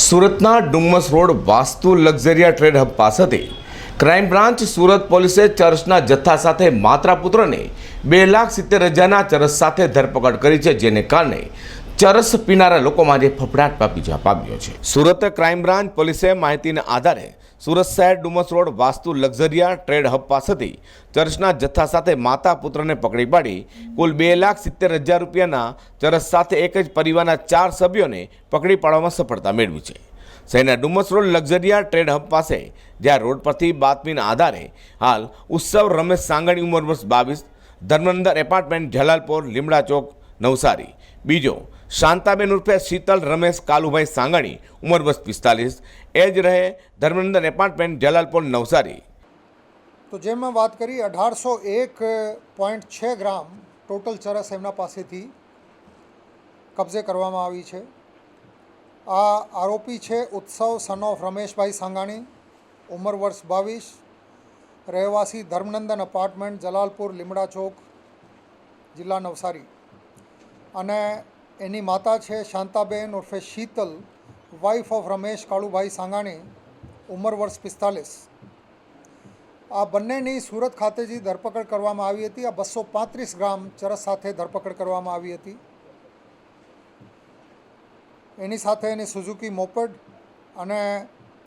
સુરતના Dumas road Vastu Luxuria trade hub પાસેથી crime branch Surat પોલીસે ચરસના જથ્થા સાથે માત્રા પુત્રને બે લાખ સિત્તેર હજારના ચરસ સાથે ધરપકડ કરી છે, જેને કારણે ચરસ પીનારા લોકોમાં જે ફફડાટ જવા પામ્યો છે. સુરત ક્રાઇમ બ્રાન્ચ પોલીસે માહિતીના આધારે સુરત શહેર Dumas road Vastu Luxuria trade hub પાસેથી ચરસના જથ્થા સાથે માતા પુત્રને પકડી પાડી કુલ બે લાખ સિત્તેર હજાર રૂપિયાના ચરસ સાથે એક જ પરિવારના ચાર સભ્યોને પકડી પાડવામાં સફળતા મેળવી છે. શહેરના Dumas road Luxuria trade hub પાસે જ્યાં રોડ પરથી બાતમીના આધારે હાલ ઉત્સવ રમેશ સાંગણી ઉંમર વર્ષ બાવીસ ધર્મનંદર એપાર્ટમેન્ટ, જલાલપોર, લીમડા ચોક, નવસારી. બીજો શાંતાબેન ઉર્ફે શીતલ રમેશ કાલુભાઈ સાંગણી, ઉંમર વર્ષ પિસ્તાલીસ. એ જ રહે ધર્મેન્દ્ર એપાર્ટમેન્ટ જલાલપોર નવસારી. તો જેમ વાત કરી, અઢારસો એક પોઈન્ટ છ ગ્રામ ટોટલ ચરસ એમના પાસેથી કબજે કરવામાં આવી છે. આ આરોપી છે ઉત્સવ સન ઓફ રમેશભાઈ સાંગાણી, ઉંમર વર્ષ બાવીસ. રહેવાસી ધર્મનંદન અપાર્ટમેન્ટ જલાલપુર લીમડા ચોક, જિલ્લા નવસારી. અને એની માતા છે શાંતાબેન ઉર્ફે શીતલ વાઇફ ઓફ રમેશ કાળુભાઈ સાંગાણી, ઉંમર વર્ષ પિસ્તાલીસ. આ બંનેની સુરત ખાતેથી ધરપકડ કરવામાં આવી હતી, આ બસો પાંત્રીસ ગ્રામ ચરસ સાથે ધરપકડ કરવામાં આવી હતી. એની સાથે એની સુઝુકી મોપેડ અને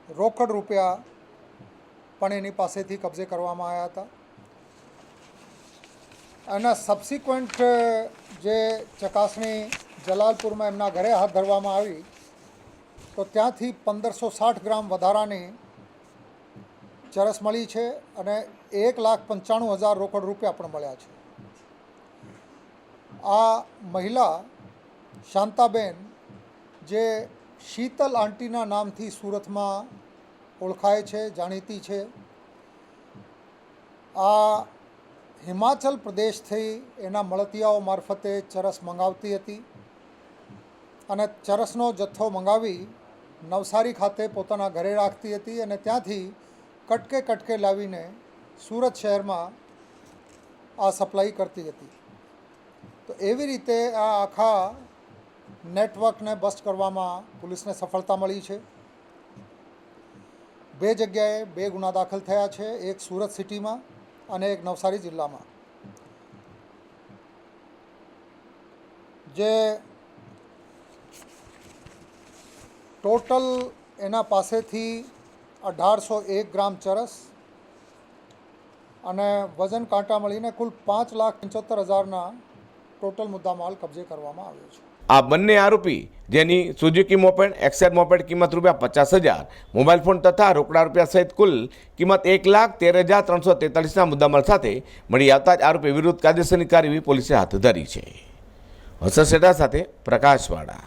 રોકડ રૂપિયા પણ એની પાસેથી કબજે કરવામાં આવ્યા હતા. એના સબસિક્વન્ટ જે ચકાસણી જલાલપુરમાં એમના ઘરે હાથ ધરવામાં આવી, તો ત્યાંથી પંદરસો સાઠ ગ્રામ વધારાની ચરસ મળી છે અને એક લાખ પંચાણું હજાર રોકડ રૂપિયા પણ મળ્યા છે. આ મહિલા શાંતાબેન, જે શીતલ આંટીના નામથી સુરતમાં ઓળખાય છે, જાણીતી છે, આ હિમાચલ પ્રદેશથી એના મળતિયાઓ મારફતે ચરસ મંગાવતી હતી. અને ચરસનો જથ્થો મંગાવી નવસારી ખાતે પોતાના ઘરે રાખતી હતી અને ત્યાંથી કટકે કટકે લાવીને સુરત શહેરમાં આ સપ્લાય કરતી હતી. તો એવી રીતે આ આખા નેટવર્કને બસ્ટ કરવામાં પોલીસને સફળતા મળી છે. બે જગ્યાએ બે ગુના દાખલ થયા છે, એક સુરત સિટીમાં અને એક નવસારી જિલ્લામાં. જે ટોટલ એના પાસેથી અઢારસો એક ગ્રામ ચરસ અને વજન કાંટા મળીને કુલ પાંચ લાખ પંચોતેર હજારના ટોટલ મુદ્દામાલ કબજે કરવામાં આવ્યો છે. આ બંને આરોપી, જેની સુઝુકી મોપેડ એક્સેડ મોપેડ કિંમત રૂપિયા પચાસ હજાર, મોબાઈલ ફોન તથા રોકડા રૂપિયા સહિત કુલ કિંમત એક લાખ તેર હજાર ત્રણસો તેતાલીસના મુદ્દામાલ સાથે મળી આવતા જ આરોપી વિરુદ્ધ કાયદેસરની કાર્યવાહી પોલીસે હાથ ધરી છે. હસન સેટા સાથે પ્રકાશવાળા.